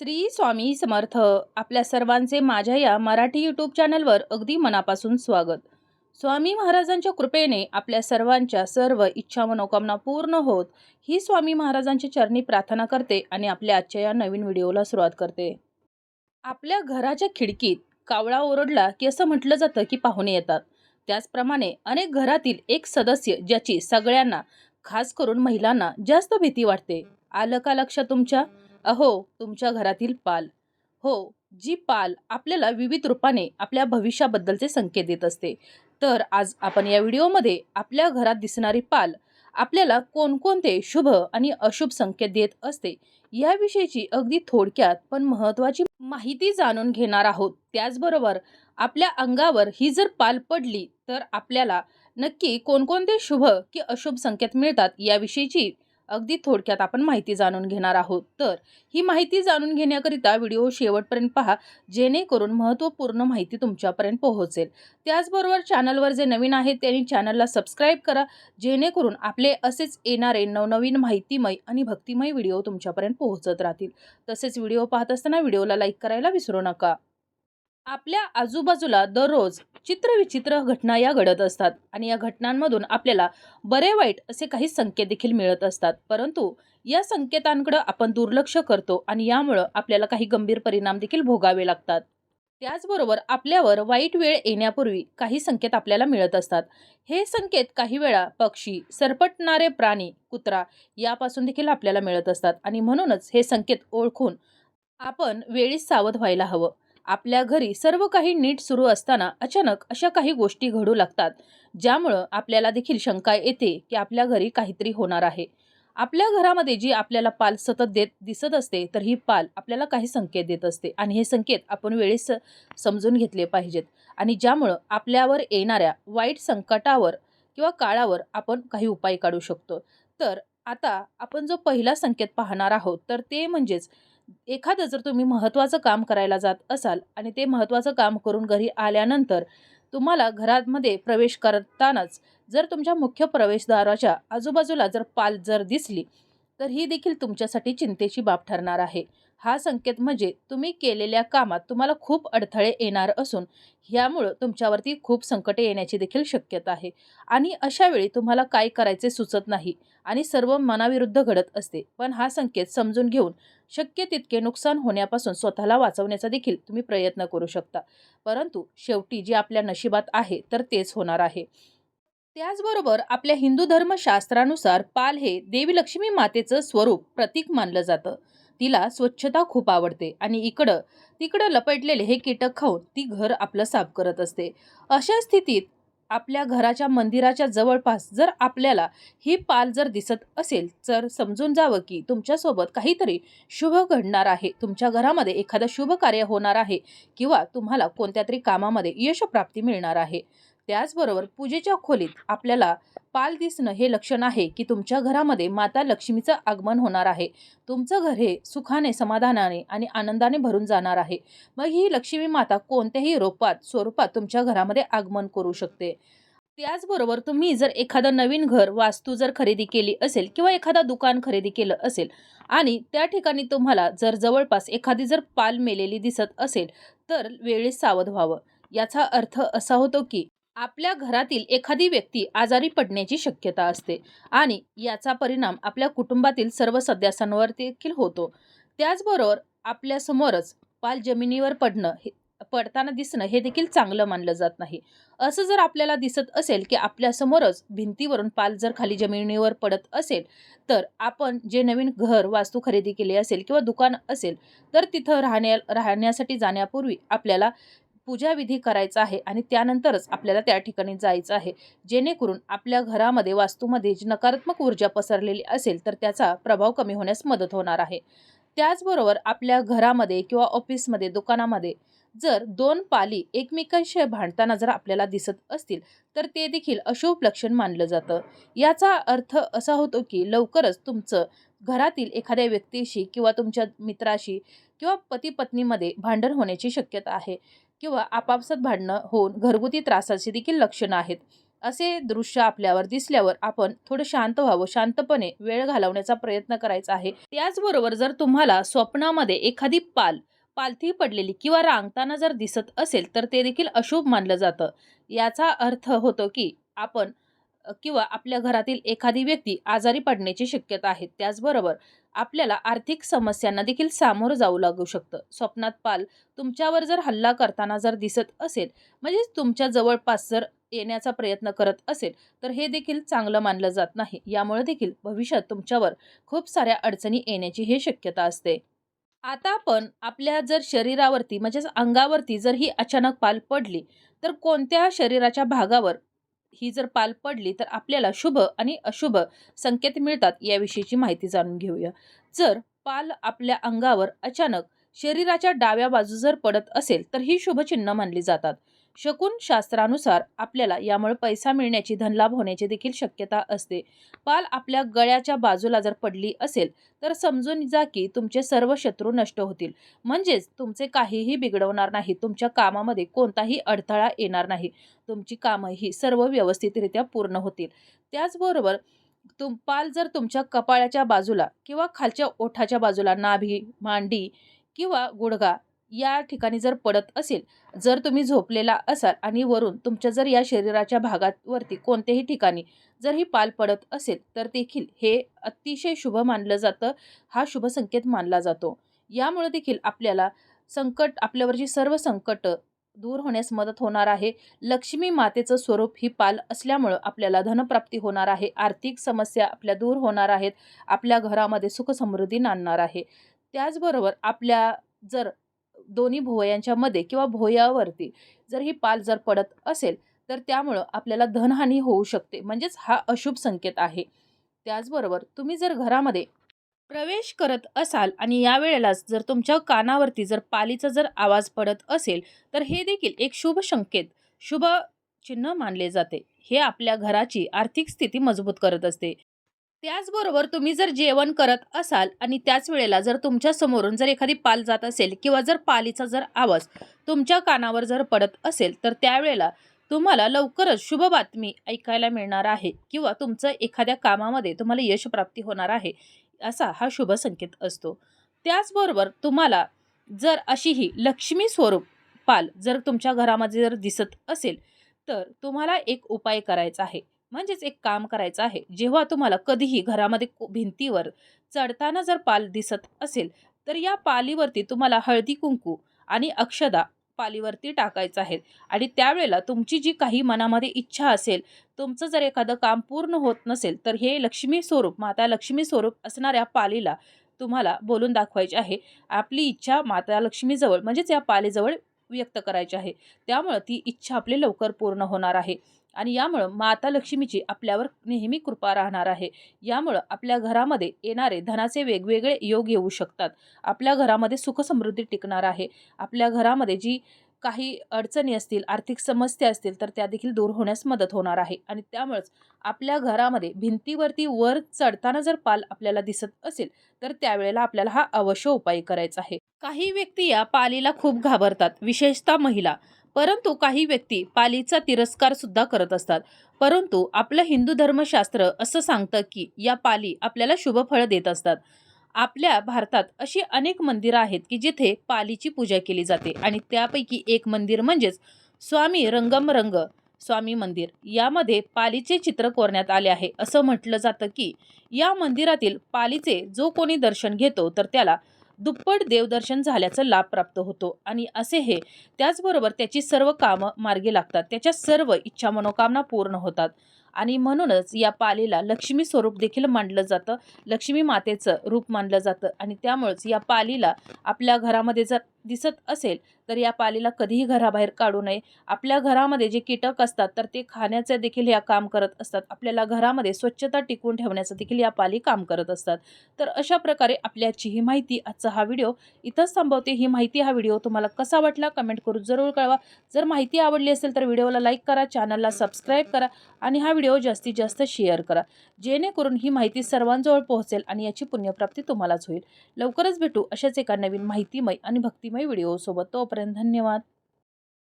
श्री स्वामी समर्थ. आपल्या सर्वांचे माझ्या या मराठी यूट्यूब चॅनलवर अगदी मनापासून स्वागत. स्वामी महाराजांच्या कृपेने आपल्या सर्वांच्या सर्व इच्छा मनोकामना पूर्ण होत ही स्वामी महाराजांच्या चरणी प्रार्थना करते आणि आपल्या आजच्या या नवीन व्हिडिओला सुरुवात करते. आपल्या घराच्या खिडकीत कावळा ओरडला की असं म्हटलं जातं की पाहुणे येतात. त्याचप्रमाणे अनेक घरातील एक सदस्य ज्याची सगळ्यांना खास करून महिलांना जास्त भीती वाटते. आलं का लक्षात तुमच्या? अहो तुमच्या घरातील पाल. हो जी पाल आपल्याला विविध रूपाने आपल्या भविष्याबद्दलचे संकेत देत असते. तर आज आपण या व्हिडिओमध्ये आपल्या घरात दिसणारी पाल आपल्याला कोणकोणते शुभ आणि अशुभ संकेत देत असते याविषयीची अगदी थोडक्यात पण महत्त्वाची माहिती जाणून घेणार आहोत. त्याचबरोबर आपल्या अंगावर ही जर पाल पडली तर आपल्याला नक्की कोणकोणते शुभ की अशुभ संकेत मिळतात याविषयीची अगदी थोडक्यात आपण माहिती जाणून घेणार आहोत. तर ही माहिती जाणून घेण्याकरिता व्हिडिओ शेवटपर्यंत पहा जेणेकरून महत्त्वपूर्ण माहिती तुमच्यापर्यंत पोहोचेल. त्याचबरोबर चॅनलवर जे नवीन आहेत त्यांनी चॅनलला सबस्क्राईब करा जेणेकरून आपले असेच येणारे नवनवीन माहितीमय आणि भक्तिमय व्हिडिओ तुमच्यापर्यंत पोहोचत राहतील. तसेच व्हिडिओ पाहत असताना व्हिडिओला लाईक करायला विसरू नका. आपल्या आजूबाजूला दररोज चित्रविचित्र घटना या घडत असतात. आणि या घटनांमधून आपल्याला बरे वाईट असे काही संकेत देखील मिळत असतात. परंतु या संकेतांकडे आपण दुर्लक्ष करतो आणि यामुळं आपल्याला काही गंभीर परिणाम देखील भोगावे लागतात. त्याचबरोबर आपल्यावर वाईट वेळ येण्यापूर्वी काही संकेत आपल्याला मिळत असतात. हे संकेत काही वेळा पक्षी सरपटणारे प्राणी कुत्रा यापासून देखील आपल्याला मिळत असतात. आणि म्हणूनच हे संकेत ओळखून आपण वेळीच सावध व्हायला हवं. आपल्या घरी सर्व काही नीट सुरू असताना अचानक अशा काही गोष्टी घडू लागतात ज्यामुळं आपल्याला देखील शंका येते की आपल्या घरी काहीतरी होणार आहे. आपल्या घरामध्ये जी आपल्याला पाल सतत देत दिसत असते तर ही पाल आपल्याला काही संकेत देत असते. आणि हे संकेत आपण वेळेस समजून घेतले पाहिजेत. आणि ज्यामुळं आपल्यावर येणाऱ्या वाईट संकटावर किंवा काळावर आपण काही उपाय काढू शकतो. तर आता आपण जो पहिला संकेत पाहणार आहोत तर ते म्हणजेच एखादं जर तुम्ही महत्त्वाचं काम करायला जात असाल आणि ते महत्त्वाचं काम करून घरी आल्यानंतर तुम्हाला घरामध्ये प्रवेश करतानाच जर तुमच्या मुख्य प्रवेशद्वाराच्या आजूबाजूला जर पाल जर दिसली तर ही देखील तुमच्यासाठी चिंतेची बाब ठरणार आहे. हा संकेत म्हणजे तुम्ही केलेल्या कामात तुम्हाला खूप अडथळे येणार असून ह्यामुळं तुमच्यावरती खूप संकटे येण्याची देखील शक्यता आहे. आणि अशावेळी तुम्हाला काय करायचे सुचत नाही आणि सर्व मनाविरुद्ध घडत असते. पण हा संकेत समजून घेऊन शक्य तितके नुकसान होण्यापासून स्वतःला वाचवण्याचा देखील तुम्ही प्रयत्न करू शकता. परंतु शेवटी जे आपल्या नशिबात आहे तर तेच होणार आहे. त्याचबरोबर आपल्या हिंदू धर्मशास्त्रानुसार पाल हे देवी लक्ष्मी मातेचं स्वरूप प्रतीक मानलं जातं. तिला स्वच्छता खूप आवडते आणि इकडं तिकडं लपटलेले हे कीटक खाऊन ती घर आपलं साफ करत असते. अशा स्थितीत आपल्या घराच्या मंदिराच्या जवळपास जर आपल्याला ही पाल जर दिसत असेल तर समजून जावं की तुमच्यासोबत काहीतरी शुभ घडणार आहे. तुमच्या घरामध्ये एखादं शुभ कार्य होणार आहे किंवा तुम्हाला कोणत्या तरी कामामध्ये यशप्राप्ती मिळणार आहे. त्याचबरोबर पूजेच्या खोलीत आपल्याला पाल दिसणं हे लक्षण आहे की तुमच्या घरामध्ये माता लक्ष्मीचं आगमन होणार आहे. तुमचं घर हे सुखाने समाधानाने आणि आनंदाने भरून जाणार आहे. मग ही लक्ष्मी माता कोणत्याही रोपात स्वरूपात तुमच्या घरामध्ये आगमन करू शकते. त्याचबरोबर तुम्ही जर एखादं नवीन घर वास्तू जर खरेदी केली असेल किंवा एखादा दुकान खरेदी केलं असेल आणि त्या ठिकाणी तुम्हाला जर जवळपास एखादी जर पाल मेलेली दिसत असेल तर वेळेस सावध व्हावं. याचा अर्थ असा होतो की आपल्या घरातील एखादी व्यक्ती आजारी पडण्याची शक्यता असते आणि याचा परिणाम आपल्या कुटुंबातील सर्व सदस्यांवर देखील होतो. त्याचबरोबर आपल्यासमोरच पाल जमिनीवर पडणं हे पडताना दिसणं हे देखील चांगलं मानलं जात नाही. असं जर आपल्याला दिसत असेल की आपल्यासमोरच भिंतीवरून पाल जर खाली जमिनीवर पडत असेल तर आपण जे नवीन घर वास्तू खरेदी केले असेल किंवा दुकान असेल तर तिथं राहण्या राहण्यासाठी जाण्यापूर्वी आपल्याला पूजाविधी करायचा आहे आणि त्यानंतरच आपल्याला त्या ठिकाणी जायचं आहे. जेणेकरून आपल्या घरामध्ये वास्तूमध्ये जी नकारात्मक ऊर्जा पसरलेली असेल तर त्याचा प्रभाव कमी होण्यास मदत होणार आहे. त्याचबरोबर आपल्या घरामध्ये किंवा ऑफिसमध्ये दुकानामध्ये जर दोन पाली एकमेकांशी भांडताना जर आपल्याला दिसत असतील तर ते देखील अशुभ लक्षण मानलं जातं. याचा अर्थ असा होतो की लवकरच तुमचं घरातील एखाद्या व्यक्तीशी किंवा तुमच्या मित्राशी किंवा पती पत्नीमध्ये भांडण होण्याची शक्यता आहे. किंवा आपापसात भांडणं होऊन घरगुती त्रासाची देखील लक्षणं आहेत. असे दृश्य आपल्यावर दिसल्यावर आपण थोडं शांत व्हावं शांतपणे वेळ घालवण्याचा प्रयत्न करायचा आहे. त्याचबरोबर जर तुम्हाला स्वप्नामध्ये एखादी पाल पालथी पडलेली किंवा रांगताना जर दिसत असेल तर ते देखील अशुभ मानलं जातं. याचा अर्थ होतो की आपण किंवा आपल्या घरातील एखादी व्यक्ती आजारी पडण्याची शक्यता आहे त्याचबरोबर आपल्याला आर्थिक समस्यांना देखील सामोरं जाऊ लागू शकतं. स्वप्नात पाल तुमच्यावर जर हल्ला करताना जर दिसत असेल म्हणजेच तुमच्या जवळपास जर येण्याचा प्रयत्न करत असेल तर हे देखील चांगलं मानलं जात नाही. यामुळे देखील भविष्यात तुमच्यावर खूप साऱ्या अडचणी येण्याची हे शक्यता असते. आता आपण आपल्या जर शरीरावरती म्हणजेच अंगावरती जर ही अचानक पाल पडली तर कोणत्या शरीराच्या भागावर ही जर पाल पडली तर आपल्याला शुभ आणि अशुभ संकेत मिळतात याविषयीची माहिती जाणून घेऊया. जर पाल आपल्या अंगावर अचानक शरीराच्या डाव्या बाजू जर पडत असेल तर ही शुभचिन्ह मानली जातात. शकून शास्त्रानुसार आपल्याला यामुळे पैसा मिळण्याची धनलाभ होण्याची देखील शक्यता असते. पाल आपल्या गळ्याच्या बाजूला जर पडली असेल तर समजून जा की तुमचे सर्व शत्रू नष्ट होतील. म्हणजेच तुमचे काहीही बिघडवणार नाही तुमच्या कामामध्ये कोणताही अडथळा येणार नाही. तुमची कामं ही सर्व व्यवस्थितरित्या पूर्ण होतील. त्याचबरोबर तुम पाल जर तुमच्या कपाळाच्या बाजूला किंवा खालच्या ओठाच्या बाजूला नाभी मांडी किंवा गुडघा या ठिकाणी जर पडत असेल जर तुम्ही झोपलेला असाल आणि वरून तुमच्या जर या शरीराच्या भागावरती कोणत्याही ठिकाणी जर ही पाल पडत असेल तर देखील हे अतिशय शुभ मानलं जातं. हा शुभ संकेत मानला जातो. यामुळे देखील आपल्याला संकट आपल्यावरची सर्व संकट दूर होण्यास मदत होणार आहे. लक्ष्मी मातेचं स्वरूप ही पाल असल्यामुळं आपल्याला धनप्राप्ती होणार आहे. आर्थिक समस्या आपल्या दूर होणार आहेत. आपल्या घरामध्ये सुखसमृद्धी नांदणार आहे. त्याचबरोबर आपल्या जर दोन्ही भुवयांच्या मध्ये किंवा भुवयावरती जर ही पाल जर पडत असेल तर त्यामुळं आपल्याला धनहानी होऊ शकते. म्हणजेच हा अशुभ संकेत आहे. त्याचबरोबर तुम्ही जर घरामध्ये प्रवेश करत असाल आणि या वेळेलाच जर तुमच्या कानावरती जर पालीचा जर आवाज पडत असेल तर हे देखील एक शुभ संकेत. शुभ चिन्ह मानले जाते. हे आपल्या घराची आर्थिक स्थिती मजबूत करत असते. त्याचबरोबर तुम्ही जर जेवण करत असाल आणि त्याच वेळेला जर तुमच्या समोरून जर एखादी पाल जात असेल किंवा जर पालीचा जर आवाज तुमच्या कानावर जर पडत असेल तर त्यावेळेला तुम्हाला लवकरच शुभ बातमी ऐकायला मिळणार आहे किंवा तुमचं एखाद्या कामामध्ये तुम्हाला यश प्राप्ती होणार आहे असा हा शुभ संकेत असतो. त्याचबरोबर तुम्हाला जर अशी ही लक्ष्मी स्वरूप पाल जर तुमच्या घरामध्ये जर दिसत असेल तर तुम्हाला एक उपाय करायचा आहे. म्हणजेच एक काम करायचं आहे. जेव्हा तुम्हाला कधीही घरामध्ये भिंतीवर चढताना जर पाल दिसत असेल तर या पालीवरती तुम्हाला हळदी कुंकू आणि अक्षदा पालीवरती टाकायचं आहे. आणि त्यावेळेला तुमची जी काही मनामध्ये इच्छा असेल तुमचं जर एखादं काम पूर्ण होत नसेल तर हे लक्ष्मी स्वरूप माता लक्ष्मी स्वरूप असणाऱ्या पालीला तुम्हाला बोलून दाखवायचे आहे. आपली इच्छा माता लक्ष्मीजवळ म्हणजेच या पालीजवळ व्यक्त करायची आहे. त्यामुळं ती इच्छा आपली लवकर पूर्ण होणार आहे. आणि यामुळं माता लक्ष्मीची आपल्यावर नेहमी कृपा राहणार आहे. यामुळं आपल्या घरामध्ये येणारे धनाचे वेगवेगळे योग येऊ शकतात. आपल्या घरामध्ये सुखसमृद्धी टिकणार आहे. आपल्या घरामध्ये जी काही अडचणी असतील आर्थिक समस्या असतील तर त्या देखील दूर होण्यास मदत होणार आहे. आणि त्यामुळेच आपल्या घरामध्ये भिंतीवरती वर चढताना जर पाल आपल्याला दिसत असेल तर त्यावेळेला आपल्याला हा अवश्य उपाय करायचा आहे. काही व्यक्ती या पालीला खूप घाबरतात विशेषतः महिला. परंतु काही व्यक्ती पालीचा तिरस्कार सुद्धा करत असतात. परंतु आपलं हिंदू धर्मशास्त्र असं सांगतं की या पाली आपल्याला शुभफळ देत असतात. आपल्या भारतात अशी अनेक मंदिरं आहेत की जिथे पालीची पूजा केली जाते आणि त्यापैकी एक मंदिर म्हणजेच स्वामी रंगमरंग स्वामी मंदिर यामध्ये पालीचे चित्र कोरण्यात आले आहे. असं म्हटलं जातं की या मंदिरातील पालीचे जो कोणी दर्शन घेतो तर त्याला दुप्पट देवदर्शन झाल्याचा लाभ प्राप्त होतो. आणि असे हे त्याचबरोबर त्याची सर्व कामं मार्गी लागतात. त्याच्या सर्व इच्छा मनोकामना पूर्ण होतात. आणि म्हणूनच या पालीला लक्ष्मी स्वरूप देखील मानलं जातं. लक्ष्मी मातेचं रूप मानलं जातं आणि त्यामुळेच या पालीला आपल्या घरामध्ये जर दिसत असेल तर या पालीला कधीही घराबाहेर काढू नये. आपल्या घरामध्ये जे कीटक असतात तर ते खाण्याचे देखील या काम करत असतात. आपल्याला घरामध्ये स्वच्छता टिकवून ठेवण्याचं देखील या पाली काम करत असतात. तर अशा प्रकारे आपल्याची ही माहिती आजचा हा व्हिडिओ इथंच थांबवते. ही माहिती हा व्हिडिओ तुम्हाला कसा वाटला कमेंट करून जरूर कळवा. जर माहिती आवडली असेल तर व्हिडिओला लाईक करा चॅनलला सबस्क्राईब करा आणि हा व्हिडिओ जास्तीत जास्त शेअर करा. जेणेकरून ही माहिती सर्वांजवळ पोहोचेल आणि याची पुण्यप्राप्ती तुम्हालाच होईल. लवकरच भेटू अशाच एका नवीन माहितीमय आणि भक्तिमय व्हिडिओसोबत. तोपर्यंत धन्यवाद.